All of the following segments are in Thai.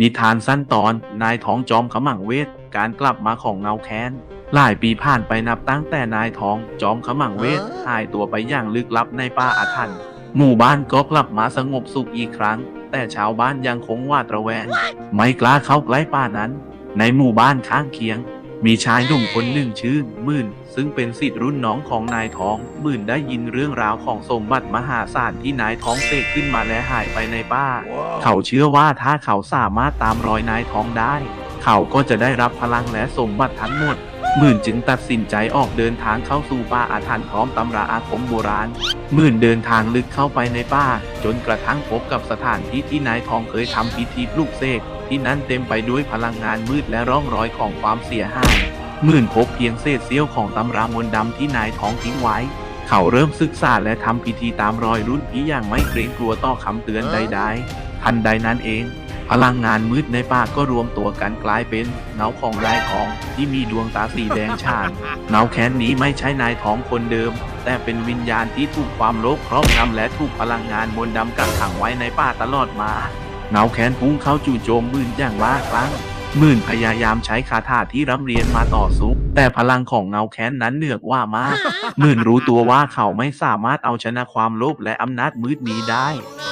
นิทานสั้นตอนนายท้องจอมขมังเวท การกลับมาของเงาแค้น หลายปีผ่านไปนับตั้งแต่นายท้องจอมขมังเวทหายตัวไปอย่างลึกลับในป่าอาถรรพ์หมู่บ้านก็กลับมาสงบสุขอีกครั้ง แต่ชาวบ้านยังคงหวาดระแวง ไม่กล้าเข้าใกล้ป่านั้น ในหมู่บ้านข้างเคียง มีชายหนุ่มคนหนึ่งชื่อมื่น ซึ่งเป็นสิทธิ์รุ่นน้องของนายท้อง มื่นได้ยินเรื่องราวของสมบัติมหาศาลที่นายท้องเสกขึ้นมาและหายไปในป่า เขาเชื่อว่าถ้าเขาสามารถตามรอยนายท้องได้ เขาก็จะได้รับพลังและสมบัติทั้งหมดหมื่นจึงตัดสินใจออกเดินทางเข้าสู่ป่าอาถรรพ์พร้อมตำราอาคมโบราณหมื่นเดินทางลึกเข้าไปในป่า จนกระทั่งพบกับสถานที่ที่นายทองเคยทำพิธีปลุกเสก ที่นั้นเต็มไปด้วยพลังงานมืดและร่องรอยของความเสียหายหมื่นพบเพียงเศษเสี้ยวของตำรามนต์ดำที่นายท้องทิ้งไว้ เขาเริ่มศึกษาและทำพิธีตามรอยรุ่นพี่อย่างไม่เกรงกลัวต่อคำเตือนใดๆ ทันใดนั้นเอง พลังงานมืดในป่าก็รวมตัวกันกลายเป็นเงาของนายทองที่มีดวงตาสีแดงฉานเงาแค้นนี้ไม่ใช่นายท้องคนเดิม แต่เป็นวิญญาณที่ถูกความโลภครอบงำและถูกพลังงานมนต์ดำกักขังไว้ในป่าตลอดมา เงาแค้นพุ่งเข้าจู่โจมมื่นอย่างบ้าคลั่งมื่นพยายามใช้คาถาที่ร่ำเรียนมาต่อสู้แต่พลังของเงาแค้นนั้นเหนือกว่ามาก มื่นรู้ตัวว่าเขาไม่สามารถเอาชนะความโลภและอำนาจมืดนี้ได้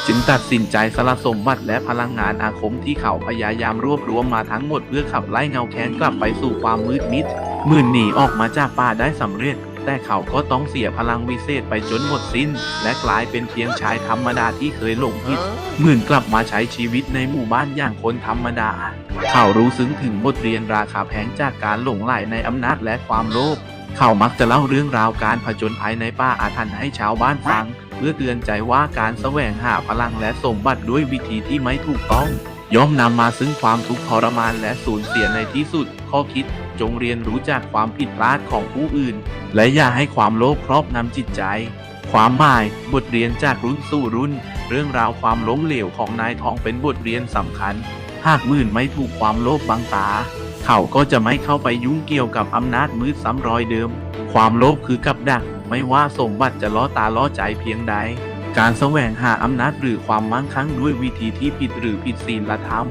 จึงตัดสินใจสละสมบัติและพลังงานอาคมที่เขาพยายามรวบรวมมาทั้งหมดเพื่อขับไล่เงาแค้นกลับไปสู่ความมืดมิดหมื่นหนีออกมาจากป่าได้สำเร็จ แต่เขาก็ต้องเสียพลังวิเศษไปจนหมดสิ้น และกลายเป็นเพียงชายธรรมดาที่เคยหลงผิดหมื่นกลับมาใช้ชีวิตในหมู่บ้านอย่างคนธรรมดา เขารู้ซึ้งถึงบทเรียนราคาแพงจากการหลงไหลในอำนาจและความโลภเขามักจะเล่าเรื่องราวการผจญภัยในป่าอาถรรพ์ให้ชาวบ้านฟัง เพื่อเตือนใจว่าการแสวงหาพลังและสมบัติด้วยวิธีที่ไม่ถูกต้อง ย่อมนำมาซึ่งความทุกข์ทรมานและสูญเสียในที่สุด ข้อคิดจงเรียนรู้จากความผิดพลาดของผู้อื่น และอย่าให้ความโลภครอบงำจิตใจ ความหมายบทเรียนจากรุ่นสู่รุ่น เรื่องราวความล้มเหลวของนายทองเป็นบทเรียนสำคัญ หากมื่นไม่ถูกความโลภบังตา เขาก็จะไม่เข้าไปยุ่งเกี่ยวกับอำนาจมืดซ้ำรอยเดิม ความโลภคือกับดัก ไม่ว่าสมบัติจะล้อตาล้อใจเพียงใด การแสวงหาอำนาจหรือความมั่งคั่งด้วยวิธีที่ผิดหรือผิดศีลธรรม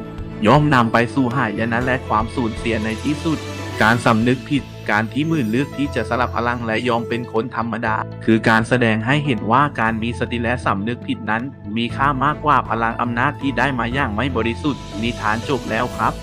ย่อมนำไปสู่หายนะและความสูญเสียในที่สุด การสำนึกผิดการที่มื่นเลือกที่จะสลับพลังและยอมเป็นคนธรรมดา คือการแสดงให้เห็นว่าการมีสติและสำนึกผิดนั้น มีค่ามากกว่าพลังอำนาจที่ได้มาอย่างไม่บริสุทธิ์นิทานจบแล้วครับ